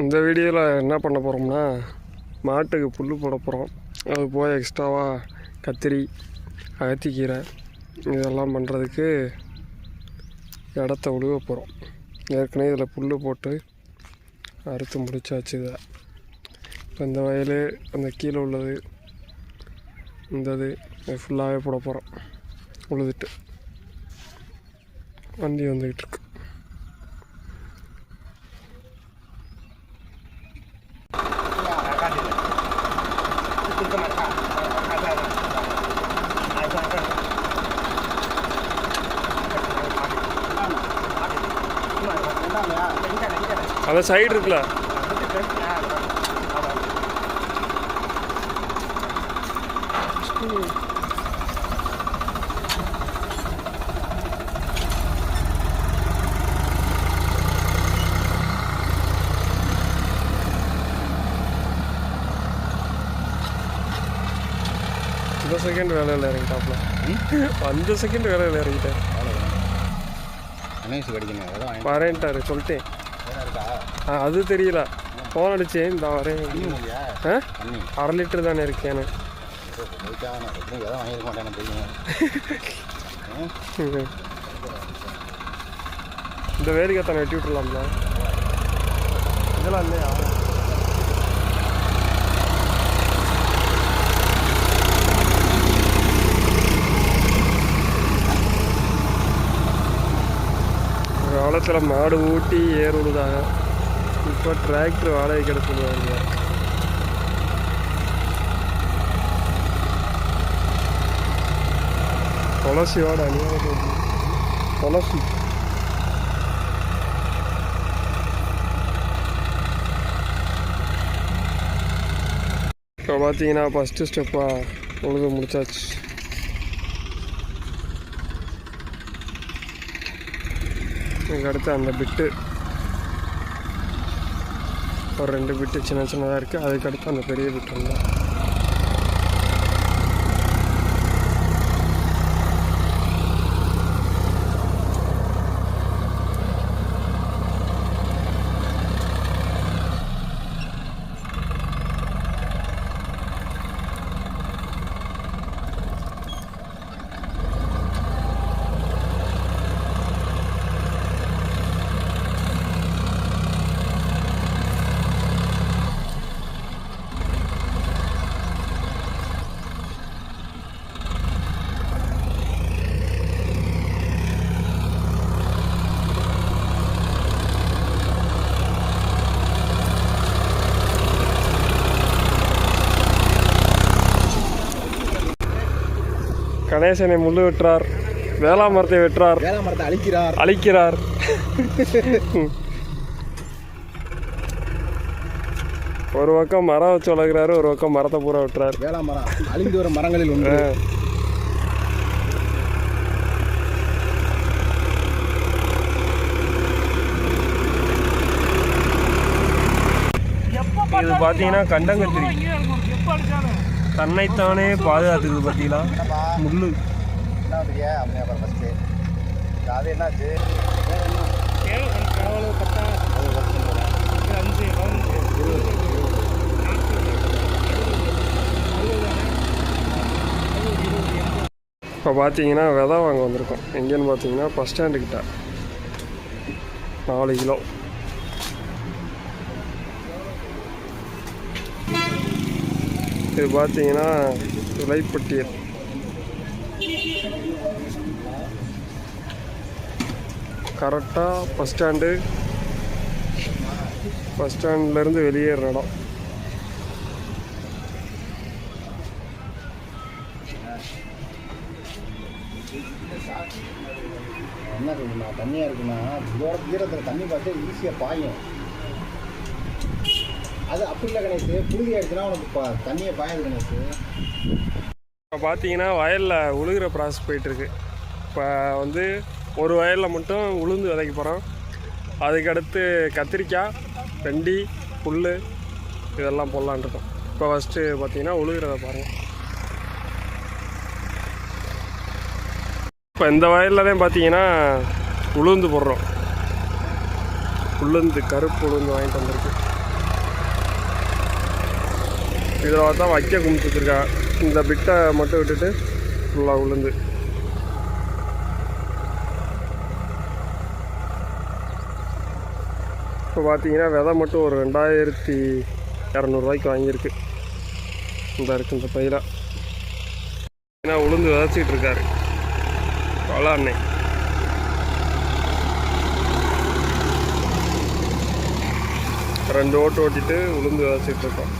இந்த வீடியோவில் என்ன பண்ண போகிறோம்னா மாட்டுக்கு புல் போட போகிறோம் அது போய் எக்ஸ்ட்ராவாக கத்திரி அகத்திக்கீரை இதெல்லாம் பண்ணுறதுக்கு இடத்த உழுவ போகிறோம் ஏற்கனவே இதில் புல் போட்டு அறுத்து முடிச்சாச்சு இதை. இப்போ இந்த வயல் அந்த கீழே உள்ளது இந்த இது இது ஃபுல்லாகவே போட போகிறோம் உழுதுட்டு வண்டி வந்துக்கிட்டு இருக்கு. அந்த சைடு இருக்குல்ல? செகண்ட் வேலையில் இறங்கிட்டாப்ல. அந்த செகண்ட் வேலையில் இறங்கிட்டேன். கணேஷ் கடிக்கணும் அதான் வாங்கி வரேன்ட்டாரு சொல்லிட்டேன். ஆ, அது தெரியல. ஃபோன் அடிச்சேன் இந்த வரேன். ஆ? அரை லிட்டர் தானே ம். இந்த வேலிக்கத்தானே வெட்டி விட்டுலாம்ல இதெல்லாம் இல்லையா? களத்தில் மாடு ஊட்டி ஏர் விடுதாங்க இப்போ டிராக்டர் வாடகைக்கு கிடச்சிடுவாங்க துளசியோட அநியாயம் துளசி. இப்போ பார்த்தீங்கன்னா ஃபஸ்ட்டு ஸ்டெப்பாக உழுது முடிச்சாச்சு. இதுக்கு அடுத்து அந்த பிட்டு. ஒரு ரெண்டு பிட்டு சின்ன சின்னதாக இருக்குது அதுக்கு அடுத்து அந்த பெரிய பிட்டு இருந்தால் கணேசனை முள்ளு வெட்டுறார் வேளா மரத்தை வெட்டுறார் வேளா மரத்தை அழிக்கிறார். அழிக்கிறார். ஒரு பக்கம் மரம் வச்சு வளர்க்குறாரு ஒரு பக்கம் மரத்தை பூரா வெட்டுறாரு. வேளா மரம் அழிந்து வரும் மரங்களில் ஒன்று. இது பார்த்தீங்கன்னா கண்டங்கத்திரி. தன்னைத்தானே பாதுகாத்துக்குது பார்த்தீங்களா முள்ளு. அது என்னாச்சு? இப்போ பார்த்தீங்கன்னா விதை வாங்க வந்திருக்கோம். எங்கேன்னு பார்த்தீங்கன்னா பஸ் ஸ்டாண்டுக்கிட்ட நாலு கிலோ. இது பார்த்தீங்கன்னா துளைப்பட்டியல். கரெக்டாக பஸ் ஸ்டாண்டு பஸ் ஸ்டாண்ட்லேருந்து வெளியேற இடம். என்ன சொல்லுண்ணா தண்ணியாக இருக்குன்னா இதோட ஈரத்தில் தண்ணி பார்த்து ஈஸியாக பாயும். அது அப்படி இல்லை கணேசு புழுதி ஆயிடுச்சுன்னா உனக்கு தண்ணியை பாயாது கணேசு இப்போ பார்த்தீங்கன்னா வயலில் உழுகிற ப்ராசஸ் போயிட்டுருக்கு. இப்போ வந்து ஒரு வயலில் மட்டும் உளுந்து விதைக்க போகிறோம் அதுக்கடுத்து கத்திரிக்காய் வெண்டி புல் இதெல்லாம் போடலான்ருக்கோம் இப்போ ஃபஸ்ட்டு பார்த்தீங்கன்னா உழுகிறத பாருங்கள் இப்போ இந்த வயலில் தான் பார்த்தீங்கன்னா உளுந்து போடுறோம். உளுந்து கருப்பு உளுந்து வாங்கிட்டு வந்திருக்கு. இதில் பார்த்தா வைக்க கும்பிட்டு வச்சுருக்கா இந்த பிட்டை மட்டும் விட்டுட்டு ஃபுல்லாக உளுந்து. இப்போ பார்த்தீங்கன்னா விதை மட்டும் ஒரு ரெண்டாயிரத்தி இரநூறுவாய்க்கு வாங்கியிருக்கு. இந்த இருக்கு இந்த பயிராக ஏன்னா உளுந்து விதைச்சிக்கிட்டு இருக்காரு. பல அன்னை ரெண்டு ஓட்டு ஓட்டிட்டு உளுந்து விதைச்சிட்டு இருக்கோம்.